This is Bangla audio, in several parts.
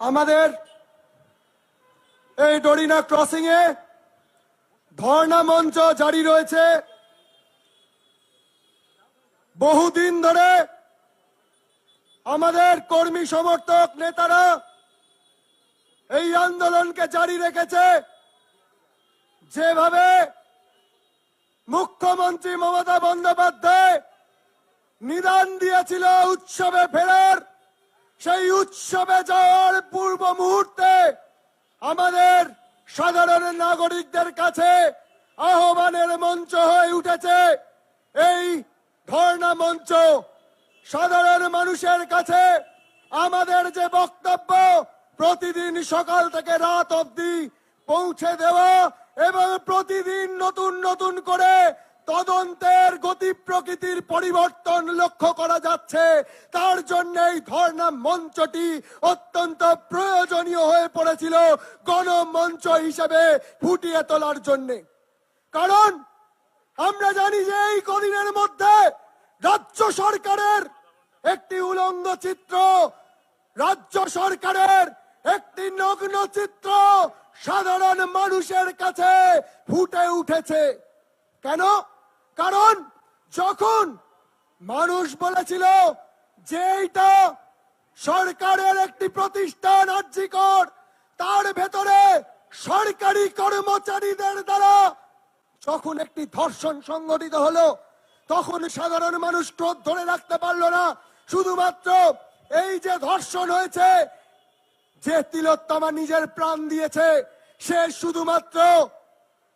আমাদের এই ডরিনা ক্রসিং এ ধর্ণা মঞ্চ জারি রয়েছে। বহুদিন ধরে আমাদের কর্মী সমর্থক নেতারা এই আন্দোলনকে জারি রেখেছে। যেভাবে মুখ্যমন্ত্রী মমতা বন্দ্যোপাধ্যায় নিদান দিয়েছিল উৎসবে ফেরার সেই উৎসবে যাওয়ার পূর্ব মুহূর্তে আমাদের সাধারণ নাগরিকদের কাছে আহ্বানের মঞ্চ হয়ে উঠেছে। এই ধর্ণা মঞ্চ সাধারণ মানুষের কাছে আমাদের যে বক্তব্য, প্রতিদিন সকাল থেকে রাত অবধি পৌঁছে দেওয়া এবং প্রতিদিন নতুন নতুন করে তদন্তের গতি প্রকৃতির পরিবর্তন লক্ষ্য করা যাচ্ছে। তার জন্য এই ধর্ণা মঞ্চটি অত্যন্ত প্রয়োজনীয় হয়ে পড়েছিল গণমঞ্চ হিসেবে ফুটিয়ে তোলার জন্যে। কারণ আমরা জানি যে এই কদিনের মধ্যে রাজ্য সরকারের একটি উলঙ্গ চিত্র, রাজ্য সরকারের একটি নগ্ন চিত্র সাধারণ মানুষের কাছে ফুটে উঠেছে। কেন? কারণ যখন মানুষ বলেছিল যে এইটা সরকারের একটি প্রতিষ্ঠান আর্যিকর, তার ভেতরে সরকারি কর্মচারীদের দ্বারা যখন একটি ধর্ষণ সংগঠিত হলো, তখন সাধারণ মানুষ ক্রোধ ধরে রাখতে পারল না। শুধুমাত্র এই যে ধর্ষণ হয়েছে, যে তিলোত্তমা নিজের প্রাণ দিয়েছে, সে শুধুমাত্র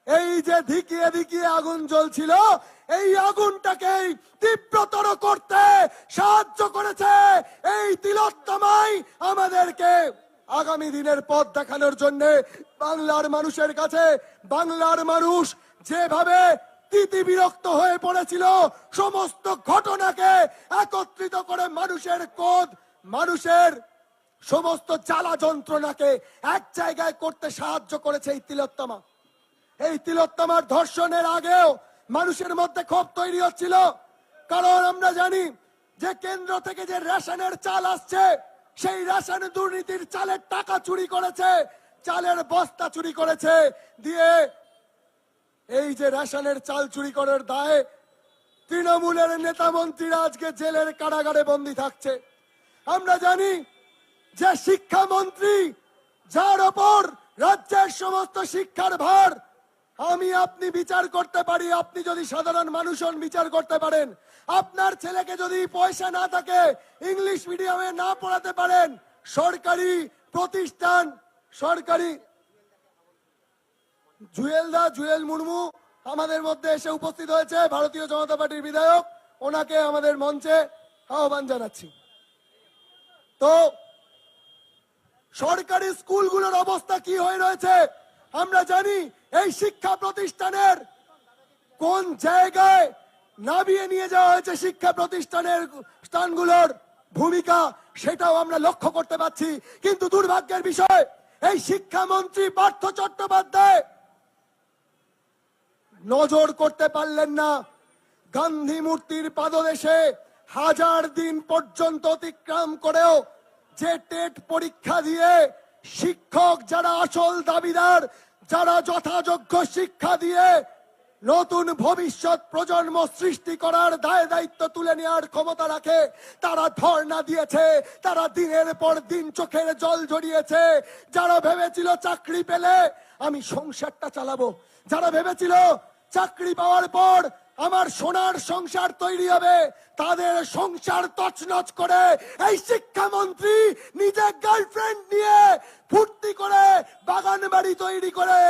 এই যে ধিকিয়ে ধিকিয়ে আগুন জ্বলছিল, এই আগুনটাকেই তীব্রতর করতে সাহায্য করেছে এই তিলোত্তমাই আমাদেরকে আগামী দিনের পথ দেখানোর জন্য বাংলার মানুষের কাছে, বাংলার মানুষ যেভাবে বিরক্ত হয়ে পড়েছিল, সমস্ত ঘটনাকে একত্রিত করে মানুষের কোদ মানুষের সমস্ত জ্বালা যন্ত্রণাকে এক জায়গায় করতে সাহায্য করেছে এই তিলোত্তমা। এই তিলোত্তমার ধর্ষণের আগেও মানুষের মধ্যে ক্ষোভ তৈরি হচ্ছিল। কারণ আমরা জানি যে কেন্দ্র থেকে যে রেশনের চাল আসছে, সেই রেশন দুর্নীতির চালের টাকা চুরি করেছে, চালের বস্তা চুরি করেছে। দিয়ে এই যে রেশনের চাল চুরি করার দায়ে তৃণমূলের নেতা মন্ত্রীরা আজকে জেলের কারাগারে বন্দী থাকছে। আমরা জানি যে শিক্ষামন্ত্রী, যার ওপর রাজ্যের সমস্ত শিক্ষার ভার আমি আপনি বিচার করতে পারি, আপনি যদি সাধারণ মানুষ বিচার করতে পারেন। আপনার ছেলেকে যদি পয়সা না থাকে, ইংলিশ মিডিয়ামে না পড়াতে পারেন, সরকারি প্রতিষ্ঠান, সরকারি জুয়েল দা, জুয়েল মুর্মু আমাদের মধ্যে এসে উপস্থিত হয়েছে, ভারতীয় জনতা পার্টির বিধায়ক। ওনাকে আমাদের মঞ্চে আহ্বান জানাচ্ছি। তো, সরকারি স্কুলগুলোর অবস্থা কি হয়ে রয়েছে? আমরা জানি এই শিক্ষা প্রতিষ্ঠানের কোন জায়গায় নামিয়ে নিয়ে যাওয়া হয়েছে শিক্ষা প্রতিষ্ঠানের স্থানগুলোর ভূমিকা সেটাও আমরা লক্ষ্য করতে পারছি। কিন্তু দুর্ভাগ্যের বিষয়, এই শিক্ষামন্ত্রী পার্থ চট্টোপাধ্যায় নজর করতে পারলেন না। গান্ধী মূর্তির পাদদেশে হাজার দিন পর্যন্ত অতিক্রম করেও যে টেট পরীক্ষা দিয়ে শিক্ষক যারা আসল দাবিদার, যারা যথাযোগ্য শিক্ষা দিয়ে নতুন ভবিষ্যৎ প্রজন্ম সৃষ্টি করার দায় দায়িত্ব তুলে নেওয়ার ক্ষমতা রাখে, তারা ধর্ণা দিয়েছে, তারা দিনের পর দিন চোখের জল ঝরিয়েছে যারা ভেবেছিল চাকরি পেলে, আমি সংসারটা চালাবো। যারা ভেবেছিল চাকরি পাওয়ার পর আমার সোনার সংসার তৈরি হবে, তাদের সংসার তছনছ করে এই শিক্ষামন্ত্রী নিজে গার্লফ্রেন্ড নিয়ে ফুর্তি করে বাগান বাড়ি তৈরি করে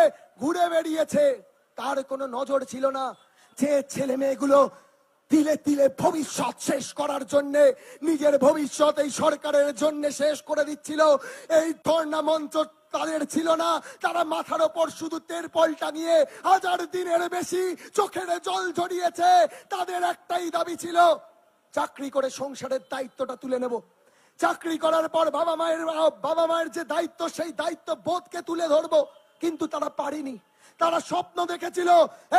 ঘুরে বেরিয়েছে তার কোনো নজর ছিল না যে ছেলে মেয়েগুলো তিলে তিলে ভবিষ্যৎ শেষ করার জন্য, নিজের ভবিষ্যৎ এই সরকারের জন্য শেষ করে দিচ্ছিল। এই ধর্ণা মঞ্চ তাদের ছিল না। তারা মাথার ওপর শুধু তেরপল নিয়ে হাজার দিনের বেশি চোখের জল ঝরিয়েছে। তাদের একটাই দাবি ছিল, চাকরি করে সংসারের দায়িত্বটা তুলে নেব। চাকরি করার পর বাবা মায়ের বাবা মায়ের যে দায়িত্ব, সেই দায়িত্ব বোধকে তুলে ধরবো। কিন্তু তারা পারেনি। তারা স্বপ্ন দেখেছিল।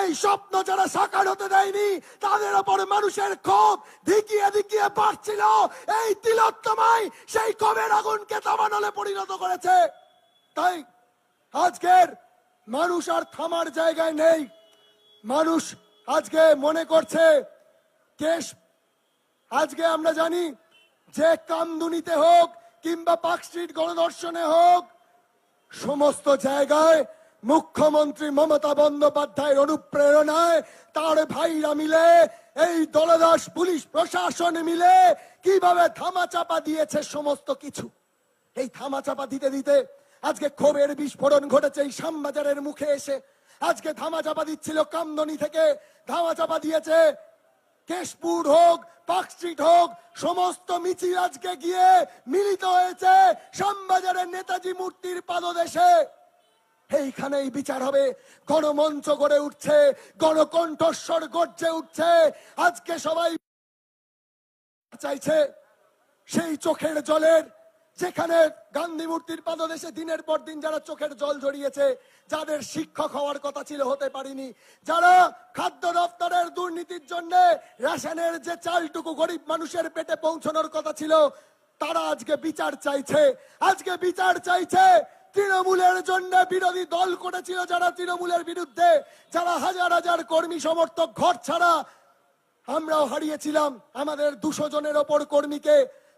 এই স্বপ্ন যারা সাকার হতে দেয়নি, তাদের ওপর মানুষের ক্ষোভ ধিকিয়ে ধিকিয়ে বাড়ছিল। এই তিলোত্তমাই সেই ক্ষোভের আগুনকে দাবানলে পরিণত করেছে। তাই আজকের মানুষ আর থামার জায়গায় নেই। মানুষ আজকে মনে করছে, কেশ, আজকে আমরা জানি যে কামদুনিতে হোক কিংবা পার্ক গণদর্শনে হোক, সমস্ত জায়গায় মুখ্যমন্ত্রী মমতা বন্দ্যোপাধ্যায়ের অনুপ্রেরণায় তার ভাইরা মিলে, এই দলদাস পুলিশ প্রশাসন মিলে কীভাবে ধামাচাপা দিয়েছে সমস্ত কিছু? এই ধামাচাপা দিতে দিতে আজকে ক্ষোভের বিস্ফোরণ ঘটেছে এই শ্যামবাজারের মুখে এসে। আজকে ধামাচাপা দিচ্ছিল কামদনি থেকে। ধামাচাপা দিয়েছে কেশপুর হোক, পার্ক স্ট্রিট হোক, সমস্ত মিছিল আজকে গিয়ে মিলিত হয়েছে শ্যামবাজারের নেতাজি মূর্তির পাদদেশে। এইখানেই বিচার হবে। গণমঞ্চ গড়ে উঠছে, গণকণ্ঠস্বর গর্জে উঠছে। আজকে সবাই চাইছে সেই চোখের জলের, যেখানে গান্ধী মূর্তির পাদদেশে দিনের পর দিন যারা চোখের জল ঝরিয়েছে যাদের শিক্ষক হওয়ার কথা ছিল, হতে পারিনি। যারা খাদ্য দপ্তরের দুর্নীতির জন্য রেশনের যে চালটুকু গরিব মানুষের পেটে পৌঁছানোর কথা ছিল, তারা আজকে বিচার চাইছে। আজকে বিচার চাইছে তৃণমূলের জন্য বিরোধী দল করেছিল যারা তৃণমূলের বিরুদ্ধে, যারা হাজার হাজার কর্মী সমর্থক ঘর ছাড়া আমরাও হারিয়েছিলাম। আমাদের দুশো জনের ওপর কর্মীকে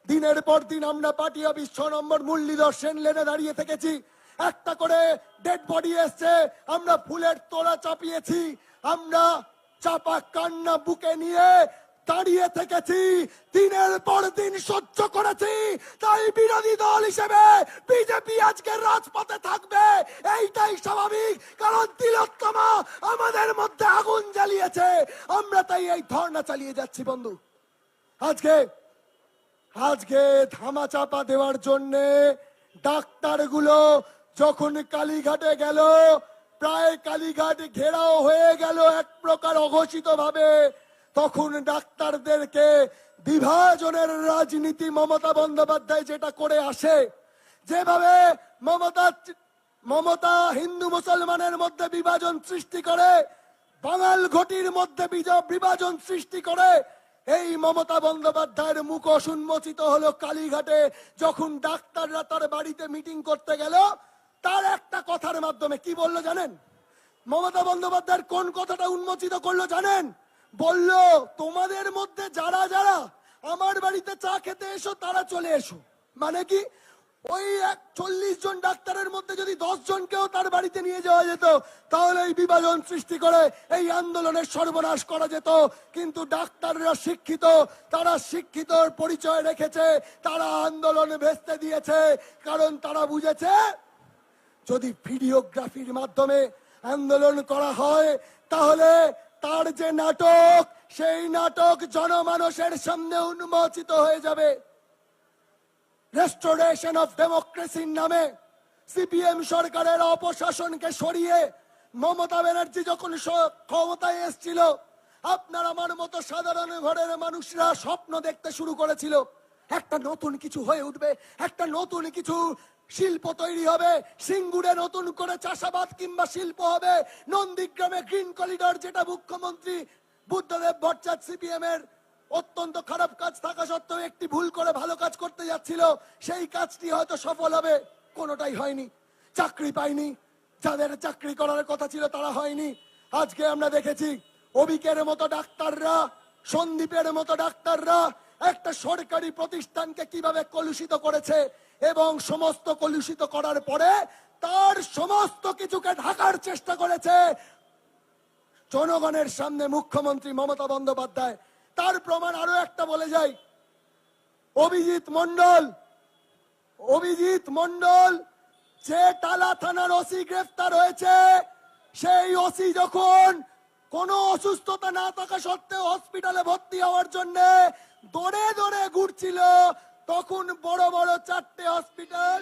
দিনের পর দিন আমরা পার্টি অফিস ছ নম্বর মুরলীধর সেন লেনে দাঁড়িয়ে থেকেছি। একটা করে ডেড বডি এসছে, আমরা ফুলের তোলা চাপিয়েছি। আমরা চাপা কান্না বুকে নিয়ে দাঁড়িয়ে থেকেছি, দিনের পর দিন সহ্য করেছি, তাই বিরোধী দল হিসেবে বিজেপি আজকে রাজপথে থাকবে। এইটাই স্বাভাবিক, কারণ তিলোত্তমা আমাদের মধ্যে আগুন জ্বালিয়েছে। আমরা তাই এই ধর্ণা চালিয়ে যাচ্ছি, বন্ধু। আজকে আজকে ধামাচাপা দেওয়ার জন্যে ডাক্তারগুলো যখন কালীঘাটে গেল, প্রায় কালীঘাট ঘেরাও হয়ে গেল এক প্রকার অঘোষিত ভাবে তখন ডাক্তারদেরকে বিভাজনের রাজনীতি মমতা বন্দ্যোপাধ্যায় যেটা করে আসে, যেভাবে মমতা মমতা হিন্দু মুসলমানের মধ্যে বিভাজন সৃষ্টি করে, বাঙাল ঘটির মধ্যে বিভাজন সৃষ্টি করে, এই মমতা বন্দ্যোপাধ্যায়ের মুখ উন্মোচিত হলো কালীঘাটে, যখন ডাক্তাররা তার বাড়িতে মিটিং করতে গেল, তার একটা কথার মাধ্যমে কি বলল জানেন? মমতা বন্দ্যোপাধ্যায়ের কোন কথাটা উন্মোচিত করল জানেন? বলল, তোমাদের মধ্যে যারা যারা আমার বাড়িতে চা খেতে এসো, তারা চলে এসো। মানে কি? ওই এক চল্লিশ জন ডাক্তারের মধ্যে যদি দশ জনকেও তার বাড়িতে নিয়ে যাওয়া যেত, তাহলে এই বিভাজন সৃষ্টি করে এই আন্দোলনের সর্বনাশ করা যেত। কিন্তু ডাক্তাররা শিক্ষিত, তারা শিক্ষিতর পরিচয় রেখেছে, তারা আন্দোলন ভেস্তে দিয়েছে, কারণ তারা বুঝেছে, যদি ভিডিওগ্রাফির মাধ্যমে আন্দোলন করা হয়, তাহলে তার যে নাটক, সেই নাটক জনমানসের সামনে উন্মোচিত হয়ে যাবে। রেস্টোরেশন অফ ডেমোক্রেসির নামে সিপিএম সরকারের অপশাসনকে সরিয়ে মমতা ব্যানার্জি যখন ক্ষমতায় এসেছিল, আপনার আমার মতো সাধারণ ঘরের মানুষরা স্বপ্ন দেখতে শুরু করেছিল। একটা নতুন কিছু হয়ে উঠবে, একটা নতুন কিছু শিল্প তৈরি হবে, সিঙ্গুরে নতুন করে চাষাবাদ কিংবা শিল্প হবে। নন্দীগ্রামে গ্রিন করিডর, যেটা মুখ্যমন্ত্রী বুদ্ধদেব ভট্টাচার্য সিপিএম এর অত্যন্ত খারাপ কাজ থাকা সত্ত্বেও একটি ভুল করে ভালো কাজ করতে যাচ্ছিল। সেই কাজটি হয়তো সফল হবে, কোনোটাই হয়নি। চাকরি পায়নি যাদের চাকরি করার কথা ছিল তারা হয়নি। আজকে আমরা দেখেছি অবিকের মতো ডাক্তাররা, সন্দীপের মতো ডাক্তাররা একটা সরকারি প্রতিষ্ঠানকে কীভাবে কলুষিত করেছে এবং সমস্ত কলুষিত করার পরে তার সমস্ত কিছুকে ঢাকার চেষ্টা করেছে। জনগণের সামনে মুখ্যমন্ত্রী মমতা বন্দ্যোপাধ্যায়। তার প্রমাণ আরও একটা বলে যাই। অভিজিৎ মন্ডল অভিজিৎ মন্ডল যে টালা থানার ওসি গ্রেফতার হয়েছে, সেই ওসি যখন কোনো অসুস্থতা না থাকা সত্ত্বেও হসপিটালে ভর্তি হওয়ার জন্য দৌড়ে দৌড়ে ঘুরছিল। তখন বড় বড় চারটে হসপিটাল